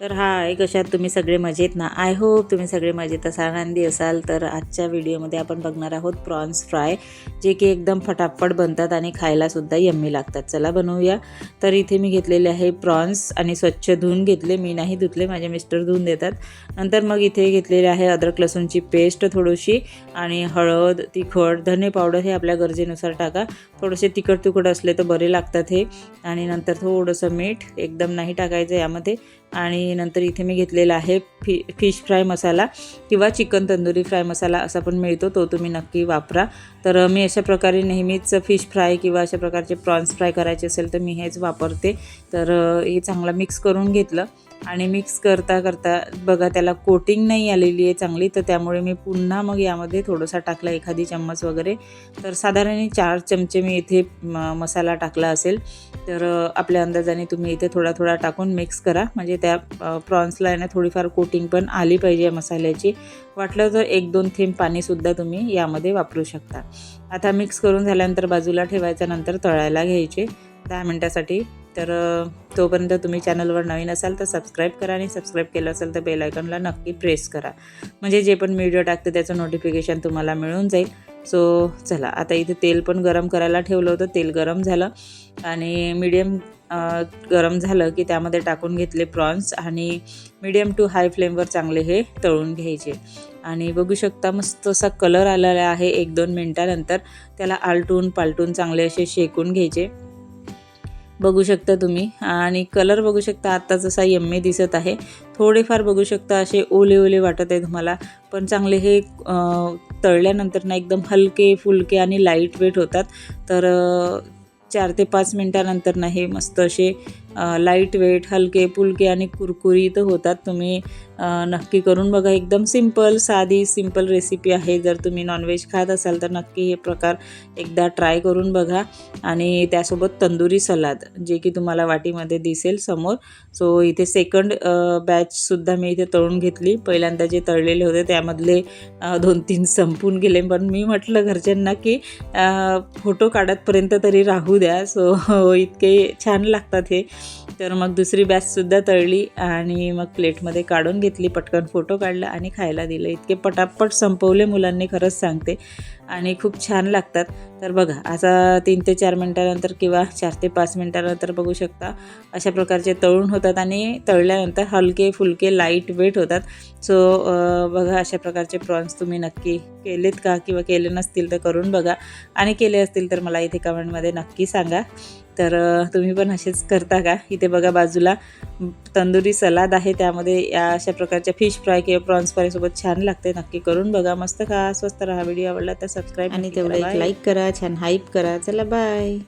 तर हाय कशात तुम्ही सगळे मजेत ना? आय होप तुम्ही सगळे मजेत असाल आनंदी असाल. तर आजच्या व्हिडिओमध्ये आपण बघणार आहोत प्रॉन्स फ्राय जे की एकदम फटाफट बनतात आणि खायलासुद्धा यम्मी लागतात. चला बनवूया. तर इथे मी घेतलेले आहे प्रॉन्स आणि स्वच्छ धुवून घेतले. मी नाही धुतले माझे मिस्टर धुवून देतात. नंतर मग इथे घेतलेले आहे अद्रक लसूणची पेस्ट थोडीशी आणि हळद तिखट धने पावडर हे आपल्या गरजेनुसार टाका. थोडेसे तिखट तिखट असले तर बरे लागतात हे. आणि नंतर थोडंसं मीठ एकदम नाही टाकायचं यामध्ये. आणि नंतर इथे मी घेतलेला आहे फि फिश फ्राय मसाला किंवा चिकन तंदुरी फ्राय मसाला असा पण मिळतो तो तुम्ही नक्की वापरा. तर मी अशा प्रकारे नेहमीच फिश फ्राय किंवा अशा प्रकारचे प्रॉन्स फ्राय करायचे असेल तर मी हेच वापरते. तर हे चांगलं मिक्स करून घेतलं. आणि मिक्स करता करता बघा त्याला कोटिंग नाही आलेली आहे चांगली तर त्यामुळे मी पुन्हा मग यामध्ये थोडासा टाकला एखादी चम्मच वगैरे. तर साधारण चार चमचे मी इथे म मसाला टाकला असेल तर आपल्या अंदाजाने तुम्ही इथे थोडा थोडा टाकून मिक्स करा. म्हणजे त्या प्रॉन्सला आहे ना थोडीफार कोटिंग पण आली पाहिजे मसाल्याची. वाटलं तर एक दोन थेंब पाणीसुद्धा तुम्ही यामध्ये वापरू शकता. आता मिक्स करून झाल्यानंतर बाजूला ठेवायच्या नंतर तळायला घ्यायचे. दहा मिनटासाठी तर तोपर्यंत तुम्ही चॅनलवर नवीन असाल तर सबस्क्राईब करा आणि सबस्क्राईब केलं असेल तर बेल आयकॉनला नक्की प्रेस करा. म्हणजे जे पण व्हिडिओ टाकते त्याचं नोटिफिकेशन तुम्हाला मिळून जाईल. सो चला आता इथे तेल पण गरम करायला ठेवलं होतं. तेल गरम झालं आणि मीडियम गरम झालं की त्यामध्ये टाकून घेतले प्रॉन्स आणि मीडियम टू हाय फ्लेमवर चांगले हे तळून घ्यायचे. आणि बघू शकता मस्त असा कलर आलेला आहे एक दोन मिनटानंतर. त्याला आलटून पालटून चांगले असे शेकून घ्यायचे. बघू शकता तुम्ही. आणि कलर बघू शकता आत्ता जसा यम्मी दिसत आहे. थोडेफार बघू शकता असे ओले ओले वाटत आहे तुम्हाला. पण चांगले हे तळल्यानंतर ना एकदम हलके फुलके आणि लाइट वेट होतात. तर चार ते पाच मिनटानंतर ना हे मस्त असे लाइट वेट हलके फुलके आणि कुरकुरीत होतात. तुम्ही नक्की करून बघा. एकदम सिंपल साधी सिंपल रेसिपी आहे. जर तुम्ही नॉनव्हेज खात असाल तर नक्की हे प्रकार एकदा ट्राय करून बघा. आणि त्यासोबत तंदुरी सलाद जे की तुम्हाला वाटीमध्ये दिसेल समोर. सो इथे सेकंड बॅचसुद्धा मी इथे तळून घेतली. पहिल्यांदा जे तळलेले होते त्यामधले दोन तीन संपून गेले. पण मी म्हटलं घरच्यांना की फोटो काढतपर्यंत तरी राहू द्या. सो इतके छान लागतात हे. तर मग दुसरी बॅचसुद्धा तळली आणि मग प्लेटमध्ये काढून घेतली पटकन फोटो काढला आणि खायला दिलं. इतके पटापट संपवले मुलांनी खरंच सांगते. आणि खूप छान लागतात. तर बघा आता तीन ते चार मिनटानंतर किंवा चार ते पाच मिनटानंतर बघू शकता अशा प्रकारचे तळून होतात आणि तळल्यानंतर हलके फुलके लाइट वेट होतात. सो बघा अशा प्रकारचे प्रॉन्स तुम्ही नक्की केलेत का किंवा केले नसतील तर करून बघा. आणि केले असतील तर मला इथे कमेंटमध्ये नक्की सांगा. तर तुम्ही पण असेच करता का? इथे बघा बाजूला तंदुरी सलाद आहे. त्यामध्ये या अशा प्रकारच्या फिश फ्राय किंवा प्रॉन्स फ्रायसोबत छान लागते. नक्की करून बघा. मस्त खा स्वस्त राहा. व्हिडिओ आवडला तर सबस्क्राईब आणि तेवढं एक लाईक करा. छान हाईप करा. चला बाय